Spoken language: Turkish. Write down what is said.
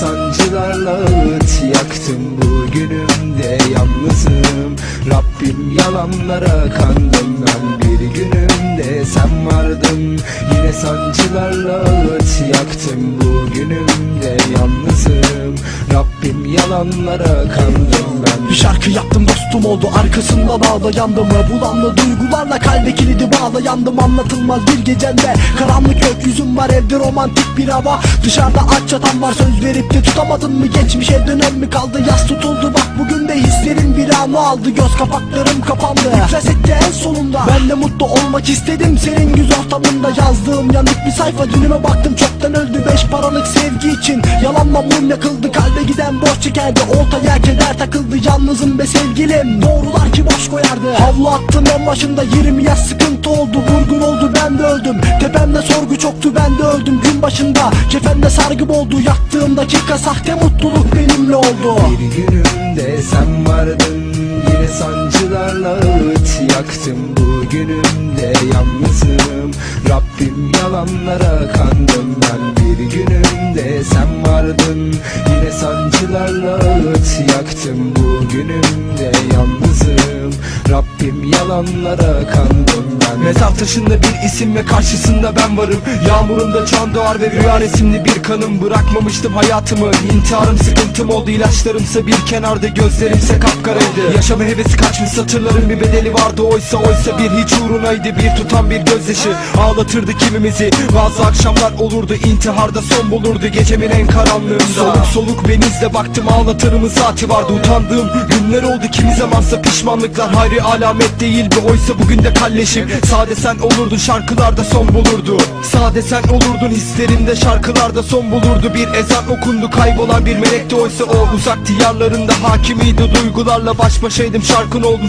sancılarla ağıt yaktım Bugünümde yalnızım. Rabbim yalanlara kandım ben Bir günümde sen vardın. Yine sancılarla ağıt yaktım Bugünümde yalnızım. Rabbim yalanlara kandım ben Bir şarkı yaptım dostum oldu arkasında dağda yandım Bulanlı duygularla kalbe kilidi bağlayandım Anlatılmaz bir gecende karanlık gökyüzüm var. Evde romantik bir hava Dışarıda aç çatan var. Söz verip de tutamadın mı? Geçmişe dönem mi kaldı? Yaz tutuldu bak bugün de hislerin bir anı aldı. Göz kapaklarım kapandı. İflas etti en sonunda. Ben de mutlu olmak istedim senin güz ortamında. Yazdığım yanık bir sayfa dünüme baktım. Çoktan öldü Beş paralık sevgi için. Yalanla mum yakıldı Kalbe giden boş çekerdi oltaya keder takıldı Yalnızım be sevgilim. Doğrular ki boş koyardı. Havlu attım en başında 20 yaş sıkıntı oldu Vurgun oldu ben de öldüm. Tepemde sorgu çoktu ben de öldüm. Gün başında kefende sargı oldu Yaktığım dakika sahte mutluluk benimle oldu. Bir günümde sen vardın Yine sancılarla ağıt yaktım. Bugünümde yalnızım Rabbim yalanlara kandım. Ben Bir günümde sen vardın Sancılarla ağıt yaktım Bugünümde yalnızım. Rabbim yalanlara kandım ben Mezar taşında bir isim ve karşısında ben varım. Yağmurunda çan doğar ve rüya resimli bir kanım. Bırakmamıştım hayatımı İntiharım sıkıntım oldu ilaçlarımsa bir kenarda Gözlerimse kapkaraydı. Yaşama hevesi kaçmış satırların bir bedeli vardı. Oysa oysa bir hiç uğrunaydı Bir tutan bir gözyaşı. Ağlatırdı kimimizi. Bazı akşamlar olurdu intiharda son bulurdu Gecemin en karanlığında. Soluk soluk benizle baktım ağlatırımın saati vardı. Utandığım günler oldu kimi zamansa pişmanlıklar. Hayri alamet değildi oysa bugün de kalleşim. Sade sen olurdun şarkılarda son bulurdu. Sade sen olurdun hislerimde şarkılarda son bulurdu. Bir ezan okundu kaybolan bir melekti oysa o uzak diyarlarında hakimiydi Duygularla baş başaydım şarkın oldum